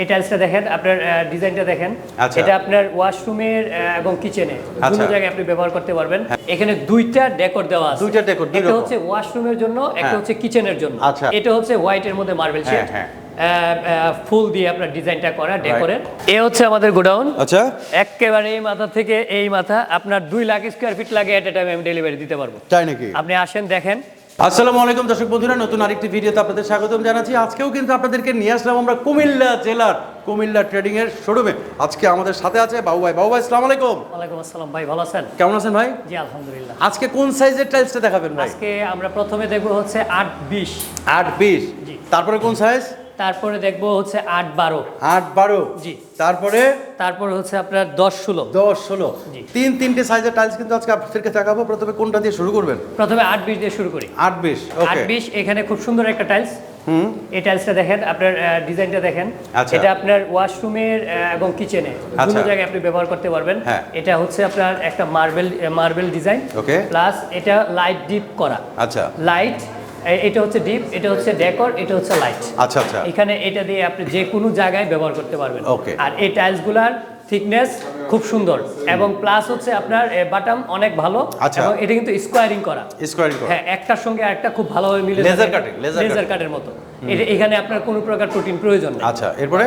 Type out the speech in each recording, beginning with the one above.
এই টাইলসটা দেখেন আপনার ডিজাইনটা দেখেন। আচ্ছা। এটা আপনার ওয়াশরুমের এবং কিচেনে আচ্ছা। দুটো জায়গায় আপনি ব্যবহার করতে পারবেন। এখানে দুইটা ডেকোর দেওয়া আছে। দুইটা হচ্ছে ওয়াশরুমের জন্য একটা হ্যাঁ। হচ্ছে কিচেনের জন্য। আচ্ছা। এটা হচ্ছে হোয়াইটের মধ্যে মার্বেল হ্যাঁ, শেড হ্যাঁ। ফুল দিয়ে আপনার ডিজাইনটা করা ডেকোরের এ হচ্ছে আমাদের গোডাউন আচ্ছা। একেবারে এই মাথা থেকে এই মাথা। আপনার দুই লাখ স্কোয়ার ফিট লাগে এট এ টাইম আমি ডেলিভারি দিতে পারব। তাই নাকি? আপনি আসেন দেখেন। আসসালামু আলাইকুম দর্শক বন্ধুরা নতুন আরেকটি ভিডিওতে আপনাদের স্বাগতম জানাচ্ছি। আজকেও কিন্তু আপনাদেরকে নিয়ে আসলাম আমরা কুমিল্লা জেলার কুমিল্লা ট্রেডিং এর শোরুমে। আজকে আমাদের সাথে আছে বাবু ভাই বাবু ভাই আসসালামু আলাইকুম। ওয়ালাইকুম আসসালাম ভাই ভালো আছেন? কেমন আছেন ভাই? জি আলহামদুলিল্লাহ। আজকে কোন সাইজের টাইলসটা দেখাবেন ভাই? আজকে আমরা প্রথমে দেখব হচ্ছে আট বিশ। আট বিশ। জি। তারপরে কোন সাইজ? তারপরে দেখব হচ্ছে আট বারো। আট বারো। জি। তারপরে? তারপরে হচ্ছে আপনার দশ ষোলো। দশ ষোলো। তিন তিনটে সাইজের টাইলস কিন্তু আজকে আপনাদেরকে দেখাবো। প্রথমে কোনটা দিয়ে শুরু করবেন? প্রথমে আট বিশ দিয়ে শুরু করি। আট বিশ আট বিশ এখানে খুব সুন্দর একটা টাইলস হুম। এই টাইলসটা দেখেন আপনার ডিজাইনটা দেখেন। আচ্ছা। এটা আপনার ওয়াশরুমের এবং কিচেনে আচ্ছা। দুটো জায়গায় আপনি ব্যবহার করতে পারবেন। হ্যাঁ। এটা হচ্ছে আপনার একটা মার্বেল মার্বেল ডিজাইন. প্লাস এটা লাইট ডিপ করা। আচ্ছা। লাইট এটা হচ্ছে ডিপ এটা হচ্ছে ডেকর এটা হচ্ছে লাইট আচ্ছা আচ্ছা। এখানে এটা দিয়ে আপনি যে কোনো জায়গায় ব্যবহার করতে পারবেন. আর এই টাইলসগুলার থিকনেস খুব সুন্দর এবং প্লাস হচ্ছে আপনার বাটাম অনেক ভালো আচ্ছা। এবং এটা কিন্তু স্কোয়ারিং করা। স্কোয়ারিং করা। হ্যাঁ একটার সঙ্গে একটা খুব ভালোভাবে মিলে লেজার কাটিং লেজার কাটের মতো। এটা এখানে আপনার কোনো প্রকার প্রোটিন প্রয়োজন নেই। আচ্ছা এরপরে?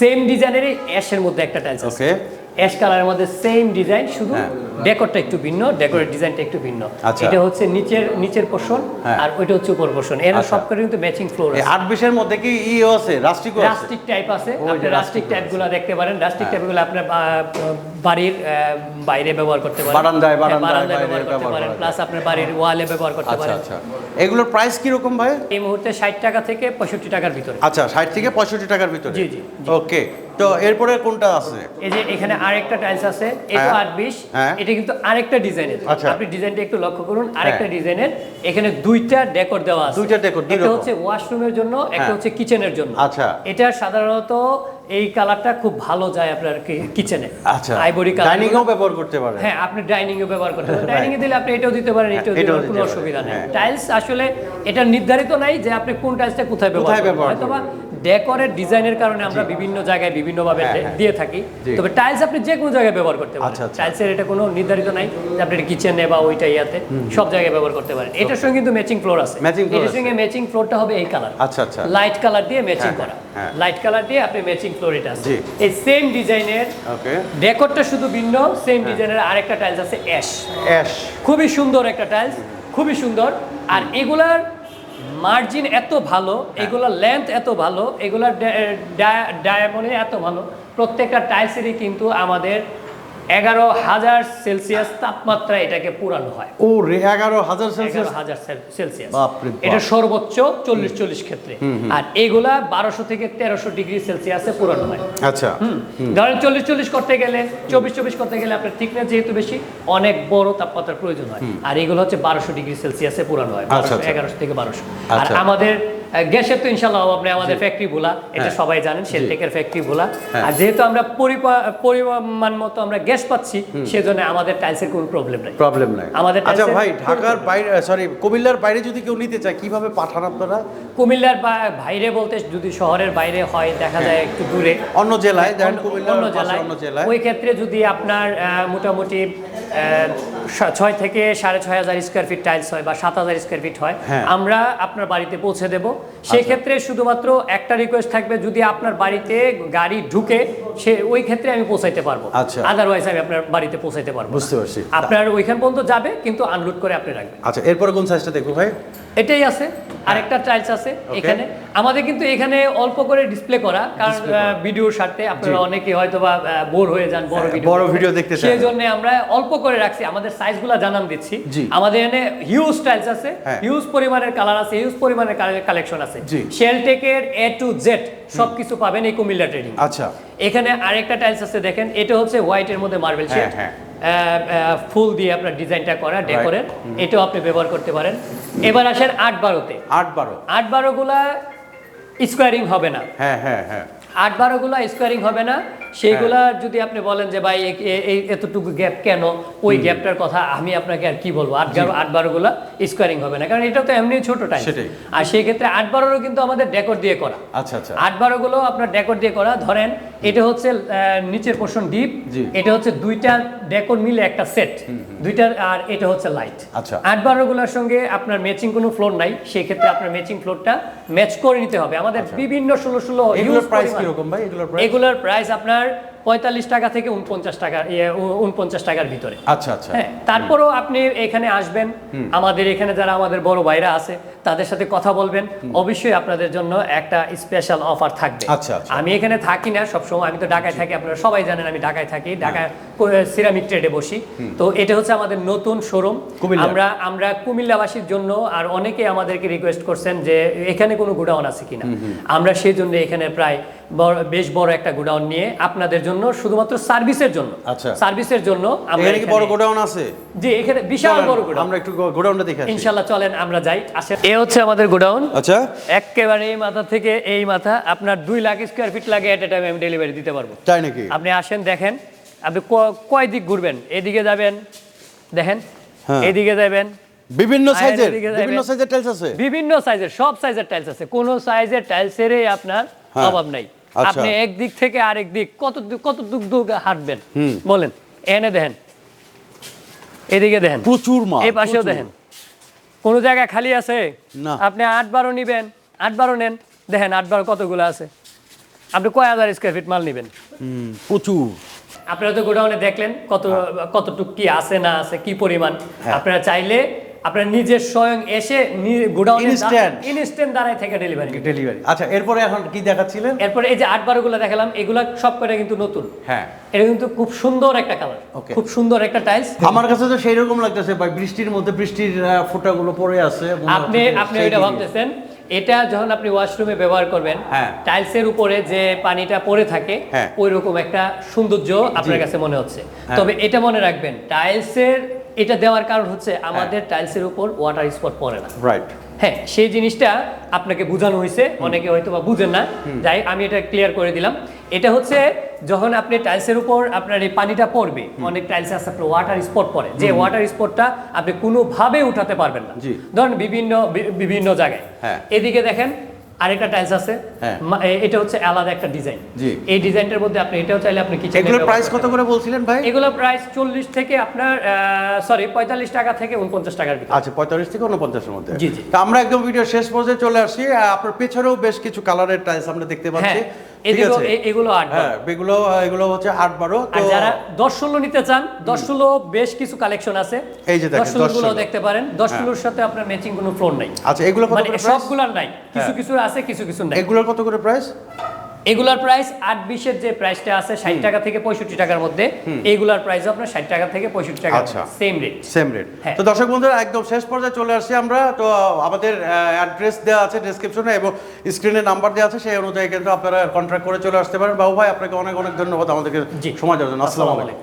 সেম ডিজাইনেরই অ্যাশের মধ্যে একটা টাইলস আছে। ওকে অ্যাশ কালারের মধ্যে সেম ডিজাইন শুধু হ্যাঁ। ডেকোরটা একটু ভিন্ন ডেকোরের ডিজাইনটা একটু ভিন্ন। আচ্ছা। এটা হচ্ছে নিচের নিচের পোর্শন হ্যাঁ। আর ওইটা হচ্ছে উপর পোর্শন এরা আচ্ছা। সবকটা কিন্তু ম্যাচিং ফ্লোর এই আট বিশের মধ্যে কি ইও আছে? রাস্টিকও আছে? রাস্টিক টাইপ আছে। আপনি রাস্টিক rustic টাইপগুলো দেখতে পারেন। রাস্টিক টাইপগুলো আপনার বা- বাড়ির বাইরে ব্যবহার করতে পারেন। বারান্দায়, হ্যাঁ, বারান্দায়, ব্যবহার করতে পারেন। প্লাস আপনার বাড়ির ওয়ালে ব্যবহার করতে আচ্ছা পারেন। আচ্ছা। এগুলোর প্রাইস কি রকম ভাই? এই মুহূর্তে ষাট টাকা থেকে পঁয়ষট্টি টাকার ভিতরে। আচ্ছা ষাট থেকে পঁয়ষট্টি টাকার ভিতরে? জি, জি। ওকে তো এরপরে কোনটা আছে এই যে এখানে আরেকটা টাইলস আছে এটা হ্যাঁ। আট বিশ হ্যাঁ। এটা কিন্তু আরেকটা ডিজাইনের আচ্ছা। আপনি ডিজাইনটা একটু লক্ষ্য করুন আরেকটা হ্যাঁ। ডিজাইনের এখানে দুইটা ডেকোর দেওয়া আছে দুইটা decor, দুই একটা। হচ্ছে ওয়াশরুমের জন্য একটা। হচ্ছে কিচেনের জন্য আচ্ছা। এটা সাধারণত এই কালারটা খুব ভালো যায় আপনার কিচেনে আচ্ছা আইবরি কালার ডাইনিংও ব্যবহার করতে পারেন হ্যাঁ আপনি ডাইনিং এ ব্যবহার করতে পারেন ডাইনিং এ দিলে আপনি এটাও দিতে পারেন এটাও দিতে পারেন কোনো অসুবিধা নেই। টাইলস আসলে এটা নির্ধারিত নাই যে আপনি কোন টাইলসটা কোথায় ব্যবহার করবেন হয়তোবা ডেকোরের ডিজাইনের কারণে আমরা বিভিন্ন জায়গায় বিভিন্ন ভাবে হ্যাঁ, হ্যাঁ। দিয়ে থাকি। তবে টাইলস আপনি যে কোনো জায়গায় ব্যবহার করতে পারেন। আচ্ছা, আচ্ছা। টাইলসের এটা কোনো নির্ধারিত নাই যে আপনি কিচেনে বা ওইটা ইয়াতে সব জায়গায় ব্যবহার করতে পারেন। এটার সঙ্গে কিন্তু ম্যাচিং ফ্লোর আছে। এটার। সঙ্গে ম্যাচিং ফ্লোরটা হবে এই কালার আচ্ছা আচ্ছা। লাইট কালার দিয়ে ম্যাচিং হ্যাঁ, করা। লাইট কালার দিয়ে আপনি ম্যাচিং ফ্লোর এটা আছে। এই সেম ডিজাইনের ওকে ডেকোরটা শুধু ভিন্ন। সেম ডিজাইনের আরেকটা টাইলস আছে অ্যাশ অ্যাশ খুবই সুন্দর একটা টাইলস খুবই সুন্দর। আর এগুলার মার্জিন এত ভালো এগুলোর লেন্থ এত ভালো এগুলোর ডায়ামন্ডে এত ভালো প্রত্যেকটা টাইলসেরই কিন্তু আমাদের এগারো হাজার সেলসিয়াস তাপমাত্রা এটাকে পুরানো হয়। ও রে এগারো হাজার সেলসিয়াস? হাজার সেলসিয়াস। এটা সর্বোচ্চ চল্লিশ চল্লিশ ক্ষেত্রে আর এগুলা বারোশো থেকে তেরোশো ডিগ্রি সেলসিয়াসে পুরানো হয়। আচ্ছা। ধরেন চল্লিশ চল্লিশ করতে গেলে চব্বিশ চব্বিশ করতে গেলে আপনার থিকনেস যেহেতু বেশি অনেক বড় তাপমাত্রার প্রয়োজন হয়। আর এগুলো হচ্ছে বারোশো ডিগ্রি সেলসিয়াসে পুরানো হয় আচ্ছা, আচ্ছা। এগারোশো থেকে বারোশো। আর আচ্ছা। আমাদের গ্যাসের তো ইনশাল্লাহ অভাব নেই আমাদের ফ্যাক্টরি ভোলা এটা হ্যাঁ। সবাই জানেন সেলটেকের ফ্যাক্টরি ভোলা। হ্যাঁ। আর যেহেতু আমরা পরিমাণ মতো আমরা গ্যাস পাচ্ছি সেজন্য আমাদের টাইলসের কোনো প্রবলেম নেই। প্রবলেম নাই। আমাদের আচ্ছা ভাই ঢাকার বাইরে সরি কুমিল্লার বাইরে যদি কেউ নিতে চায় কীভাবে পাঠান আপনারা? কুমিল্লার বাইরে বলতে যদি শহরের বাইরে হয় দেখা যায় একটু দূরে। অন্য জেলায় অন্য- জেলায়। অন্য জেলায়। ওই ক্ষেত্রে যদি আপনার মোটামুটি ছয় থেকে সাড়ে ছয় হাজার স্কোয়ার ফিট টাইলস হয় বা সাত হাজার স্কোয়ার ফিট হয়। হ্যাঁ। আমরা আপনার বাড়িতে পৌঁছে দেব। সেই ক্ষেত্রে শুধুমাত্র একটা রিকোয়েস্ট থাকবে যদি আপনার বাড়িতে গাড়ি ঢুকে সে ওই ক্ষেত্রে আমি পৌঁছাইতে পারব। আচ্ছা। আদারওয়াইজ আমি আপনার বাড়িতে পৌঁছাইতে পারব বুঝতে পারছি। আপনার ওইখান পর্যন্ত যাবে কিন্তু আনলোড করে আপনি রাখবেন। আচ্ছা এরপরে কোন সাইজটা দেখব ভাই? এটাই আছে আরেকটা টাইলস আছে এখানে। আমাদের কিন্তু এখানে অল্প করে ডিসপ্লে করা কারণ ভিডিওর স্বার্থে আপনারা অনেকে হয়তো বা বোর হয়ে যান বড় ভিডিও বড় video দেখতে সেই জন্য আমরা অল্প করে রাখছি। আমাদের সাইজগুলো জানান দিচ্ছি। আমাদের এখানে হিউজ টাইলস আছে হ্যাঁ। হিউজ পরিমাণের কালার আছে হিউজ পরিমাণের কালেকশন আছে। শেলটেকের এ টু জেড সবকিছু পাবেন এই কুমিল্লা ট্রেডিং আচ্ছা। এখানে আরেকটা টাইলস আছে দেখেন এটা হচ্ছে হোয়াইটের মধ্যে মার্বেল হ্যাঁ, শেড হ্যাঁ। ফুল দিয়ে আপনার ডিজাইনটা করা ডেকোরের এটাও আপনি ব্যবহার করতে পারেন। এবার আসেন আট বারোতে। আট বারো। আট বারোগুলা স্কোয়ারিং হবে না। হ্যাঁ হ্যাঁ হ্যাঁ। আট বারোগুলা স্কোয়ারিং হবে না। সেইগুলা যদি আপনি বলেন যে ভাই এই এতটুকু গ্যাপ কেন? ওই গ্যাপটার কথা আমি আপনাকে আর কি বলব? আট বারো আট বারোগুলা স্কোয়ারিং হবে না। কারণ এটা তো এমনি ছোট টাইম আর সেই ক্ষেত্রে আট বারোরও কিন্তু আমাদের ডেকর দিয়ে করা। আচ্ছা আচ্ছা। আট বারো গুলো আপনার ডেকর দিয়ে করা। ধরেন এটা হচ্ছে নিচের পোর্শন ডিপ এটা হচ্ছে দুইটা ডেকর মিলে একটা সেট দুইটা আর এটা হচ্ছে লাইট আচ্ছা। আট বারো গুলোর সঙ্গে আপনার ম্যাচিং কোনো ফ্লোর নাই। সেই ক্ষেত্রে আপনার ম্যাচিং ফ্লোরটা ম্যাচ করে নিতে হবে। আমাদের বিভিন্ন ষোলো ষোলো আচ্ছা। এগুলোর প্রাইস। কীরকম ভাই? এগুলোর প্রাইস এগুলোর প্রাইস আপনার পঁয়তাল্লিশ টাকা থেকে উনপঞ্চাশ টাকা ইয়ে, উনপঞ্চাশ টাকার ভিতরে। আচ্ছা আচ্ছা। হ্যাঁ তারপরও আপনি এখানে আসবেন। আমাদের এখানে যারা আমাদের বড় ভাইরা আছে তাদের সাথে কথা বলবেন। অবশ্যই আপনাদের জন্য একটা স্পেশাল অফার থাকবে। আচ্ছা, আচ্ছা। আমি এখানে থাকি না সবসময় আমি তো ঢাকায় থাকি আপনারা সবাই জানেন আমি ঢাকায় থাকি ঢাকায় সিরামিক ট্রেডে বসি। তো এটা হচ্ছে আমাদের নতুন শোরুম আমরা আমরা কুমিল্লাবাসীর জন্য আর অনেকে আমাদেরকে রিকোয়েস্ট করছেন যে এখানে কোনো গোডাউন আছে কিনা। আমরা সেই জন্য এখানে প্রায় বেশ বড় একটা গোডাউন নিয়ে আপনাদের জন্য শুধুমাত্র সার্ভিসের জন্য। আচ্ছা। সার্ভিসের জন্য আমরা এখানে কি বড় গোডাউন আছে? জি এখানে বিশাল বড় গোডাউন। আমরা একটু গোডাউনটা দেখে আসি। ইনশাল্লাহ চলেন আমরা যাই। আসেন এ হচ্ছে আমাদের গোডাউন। আচ্ছা। একেবারে এই মাথা থেকে এই মাথা আপনার দুই লাখ স্কোয়ার ফিট লাগে এট এ টাইম আমি ডেলিভারি দিতে পারব। তাই নাকি? আপনি আসেন দেখেন আপনি কয় দিক ঘুরবেন? এদিকে যাবেন দেখেন হ্যাঁ। এদিকে যাবেন। বিভিন্ন সাইজের বিভিন্ন সাইজের টাইলস আছে? বিভিন্ন সাইজের সব সাইজের টাইলস আছে। কোন সাইজের টাইলসেরই আপনার হ্যাঁ। অভাব নাই। আচ্ছা। আপনি এক দিক থেকে আরেক দিক কত কত দূর দূর হাঁটবেন? বলেন এনে দেখেন। এদিকে দেখেন। প্রচুর মাল এই পাশেও। দেখেন। কোন জায়গা খালি আছে? না। আপনি আট বারো নিবেন আট বারো নেন। দেখেন আট বারো কতগুলো আছে। আপনি কয় হাজার স্কোয়ার ফিট মাল নিবেন? প্রচুর। আপনারা তো গোডাউনে দেখলেন কত কতটুক কি আছে না আছে কি পরিমাণ। হ্যাঁ। আপনারা চাইলে আপনারা নিজের স্বয়ং এসে গোডাউনে Instant. ইনস্ট্যান্ট দাঁড়ায় থেকে ডেলিভারি ডেলিভারি আচ্ছা এরপরে এখন কি দেখাচ্ছিলেন? এরপরে এই যে আট বারো গুলো দেখালাম এগুলা সব কটা কিন্তু নতুন। হ্যাঁ। এটা কিন্তু খুব সুন্দর একটা কালার. খুব সুন্দর একটা টাইলস আমার কাছে তো সেই রকম লাগতেছে ভাই বৃষ্টির মধ্যে বৃষ্টির ফোঁটাগুলো পড়ে আছে আপনি আপনি ওইটা ভাবতেছেন এটা যখন আপনি ওয়াশরুমে ব্যবহার করবেন হ্যাঁ। টাইলসের উপরে যে পানিটা পড়ে থাকে হ্যাঁ। ওই রকম একটা সৌন্দর্য আপনার কাছে মনে হচ্ছে। তবে এটা মনে রাখবেন টাইলসের এটা দেওয়ার কারণ হচ্ছে আমাদের টাইলসের উপর ওয়াটার স্পট পড়ে না। রাইট হ্যাঁ সেই জিনিসটা আপনাকে বোঝানো হয়েছে। অনেকে হয়তো বা বুঝেন না। যাই আমি এটা ক্লিয়ার করে দিলাম। এটা হচ্ছে যখন আপনি টাইলসের উপর আপনার এই পানিটা পড়বে অনেক টাইলসে আছে আপনার ওয়াটার স্পট পড়ে। যে ওয়াটার স্পটটা আপনি কোনোভাবে উঠাতে পারবেন না। ধরেন বিভিন্ন বিভিন্ন জায়গায়। হ্যাঁ। এদিকে দেখেন আরেকটা টাইলস আছে। হ্যাঁ। এটা হচ্ছে আলাদা একটা ডিজাইন এই ডিজাইনটার মধ্যে আপনি এটাও চাইলে আপনি কিচেন এগুলো প্রাইস কত করে বলছিলেন ভাই? এগুলো প্রাইস চল্লিশ থেকে আপনার সরি পঁয়তাল্লিশ টাকা থেকে উনপঞ্চাশ টাকার ভিতরে। আচ্ছা পঁয়তাল্লিশ থেকে উনপঞ্চাশের মধ্যে। জি, জি। তো আমরা একদম ভিডিও শেষ পর্যায়ে চলে আসি। আপনার পেছনেও বেশ কিছু কালারের টাইলস আমরা দেখতে পাচ্ছি। হ্যাঁ এগুলো আট হ্যাঁ এগুলো এগুলো হচ্ছে আট বারো আর যারা দশ ষোলো নিতে চান দশ ষোলো বেশ কিছু কালেকশন আছে। এই যে দশ ষোলো। দেখতে পারেন। দশ ষোলোর সাথে আপনার ম্যাচিং কোনো ফ্লোর নাই। আচ্ছা এগুলো মানে নাই। কিছু হ্যাঁ। কিছু আছে কিছু কিছু নাই। এগুলোর কত করে প্রাইস এগুলার প্রাইস আট বিশের যে প্রাইসটা আছে ষাট টাকা থেকে পঁয়ষট্টি টাকার মধ্যে এগুলার প্রাইস আপনার ষাট টাকা থেকে পঁয়ষট্টি টাকা আচ্ছা। Same rate same rate. তো দর্শক বন্ধুরা একদম শেষ পর্যায়ে চলে আসছি আমরা। তো আমাদের অ্যাড্রেস দেওয়া আছে ডিসক্রিপশনে এবং স্ক্রিনে নাম্বার দেওয়া আছে সেই অনুযায়ী কিন্তু আপনারা কন্ট্যাক্ট করে চলে আসতে পারেন। বাবু ভাই আপনাকে অনেক অনেক ধন্যবাদ আমাদেরকে। সময় দেওয়ার জন্য। আসসালামু আলাইকুম।